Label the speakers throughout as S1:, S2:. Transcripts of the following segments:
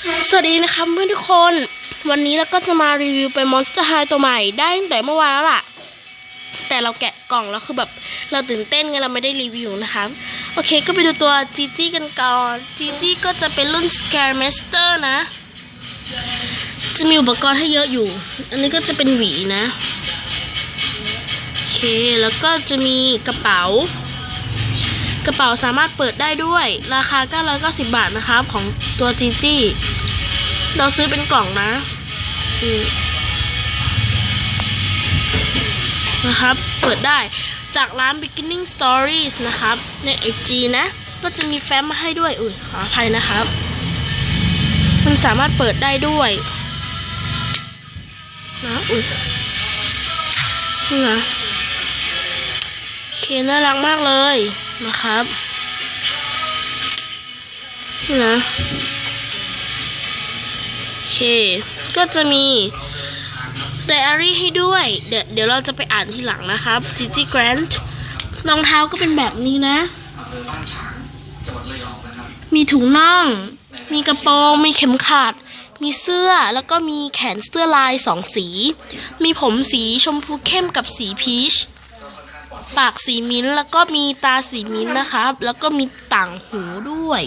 S1: สวัสดีนะครับเพื่อนทุกคน วันนี้เราก็จะมารีวิวไป Monster High ตัวใหม่ได้ตั้งแต่เมื่อวานแล้วล่ะ แต่เราแกะกล่องแล้วคือแบบเราตื่นเต้นไงเราไม่ได้รีวิวนะครับโอเคก็ไปดูตัวจีจี้กันก่อนจีจี้ก็จะเป็นรุ่น Scare Master นะ จะมีอุปกรณ์ให้เยอะอยู่ อันนี้ก็จะเป็นหวีนะโอเคแล้วก็จะมีกระเป๋ากระเป๋าสามารถเปิดได้ด้วยราคา 990 บาทนะครับของตัวจีจี้ เราซื้อเป็นกล่องนะอืมนะครับ เปิดได้จากร้าน Beginning Stories นะครับ ในไอจีนะ ก็จะมีแฟ้มมาให้ด้วย อุ้ยขออภัยนะครับ มันสามารถเปิดได้ด้วยนะอุ้ยนี่นะเคน่ารักมากเลยนะครับนี่นะ เค ก็จะมีไดอารี่ให้ด้วย เดี๋ยวเดี๋ยวเราจะไปอ่านทีหลังนะครับจิจิแกรนท์รองเท้าก็เป็นแบบนี้นะ มีถุงน่อง มีกระโปรง มีเข็มขัด มีเสื้อแล้วก็มีแขนเสื้อลายสองสี มีผมสีชมพูเข้มกับสีพีช ปากสีมิ้นท์แล้วก็มีตาสีมิ้นท์นะครับ แล้วก็มีต่างหูด้วย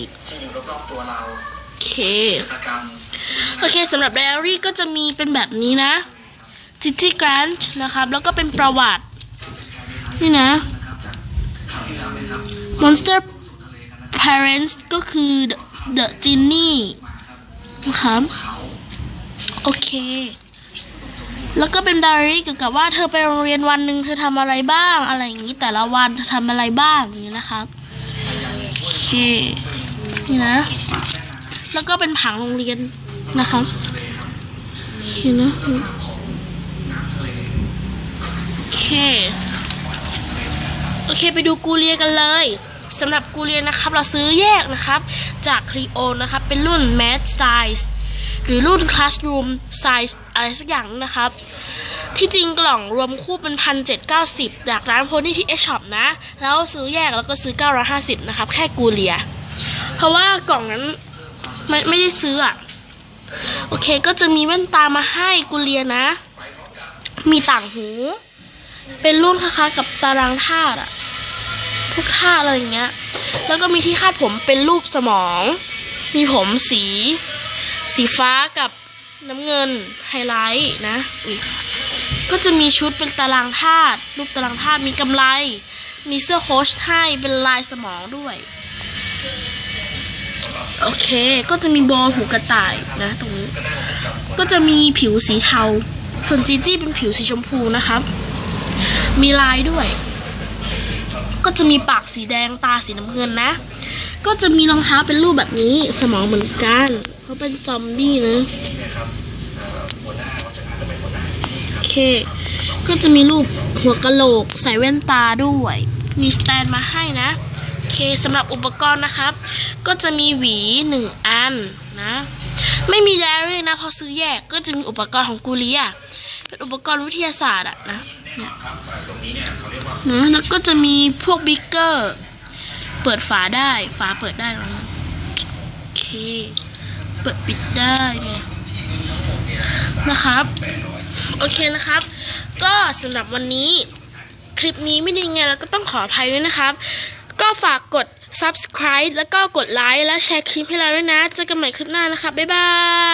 S1: โอเค โอเคสำหรับไดอารี่ก็จะมีเป็นแบบนี้นะจิจิแกรันท์นะครับ แล้วก็เป็นประวัติ นี่นะ
S2: ข่าวที่แล้วนะครับ
S1: Monster Parents ก็คือ The, The Genie นะครับโอเค แล้วก็เป็นไดอารี่เกี่ยวกับว่าเธอไปโรงเรียนวันหนึ่งเธอทำอะไรบ้างอะไรอย่างนี้แต่ละวันเธอทำอะไรบ้างอย่างนี้นะครับโอเคนี่นะ แล้วก็เป็นผังโรงเรียน นะครับโอเคนะโอเคโอเคไปดูกูเรียกันเลยสำหรับกูเรียนะครับ เราซื้อแยกนะครับ จากครีโอนะครับ เป็นรุ่น Math Size หรือรุ่น Classroom Size อะไรสักอย่างนะครับ ที่จริงกล่องรวมคู่เป็นพันเจ็ดเก้าสิบจากร้านโพนี่ที่เอช็อปนะ แล้วซื้อแยกแล้วก็ซื้อเก้าร้อยห้าสิบนะครับ แค่กูเรีย เพราะว่ากล่องนั้นไม่ไม่ได้ซื้ออะ โอเคก็จะมีแว่นตามาให้กูเรียนะ มีต่างหู เป็นรุ่นคล้ายๆกับตารางธาตุอะพวกธาตุอะไรอย่างเงี้ย แล้วก็มีที่คาดผมเป็นรูปสมอง มีผมสี สีฟ้ากับน้ำเงินไฮไลท์นะ ก็จะมีชุดเป็นตารางธาตุรูปตารางธาตุมีกำไร มีเสื้อโค้ชให้เป็นลายสมองด้วย โอเค ก็จะมีบอหูกระต่ายนะตรงนี้ ก็จะมีผิวสีเทา ส่วนจีจี้เป็นผิวสีชมพูนะครับ มีลายด้วย ก็จะมีปากสีแดงตาสีน้ำเงินนะ ก็จะมีรองเท้าเป็นรูปแบบนี้สมองเหมือนกันเพราะเป็นซอมบี้นะโอเค ก็จะมีรูปหัวกะโหลกใส่แว่นตาด้วย มีสแตนมาให้นะ เคสำหรับอุปกรณ์นะครับ ก็จะมีหวีหนึ่งอันนะ ไม่มีไดอารี่นะพอซื้อแยกก็จะมีอุปกรณ์ของกูเลียเป็นอุปกรณ์วิทยาศาสตร์อะนะเนี่ยนะแล้วก็จะมีพวกบิ๊กเกอร์ เปิดฝาได้ฝาเปิดได้แล้วนะโอเค เปิดปิดได้เนี่ยนะครับ โอเคนะครับ ก็สำหรับวันนี้คลิปนี้ไม่ดีไงแล้วก็ต้องขออภัยด้วยนะครับ ก็ฝากกด subscribe แล้วก็กดไลค์และแชร์คลิปให้เราด้วยนะ เจอกันใหม่คลิปหน้านะคะ บ๊ายบาย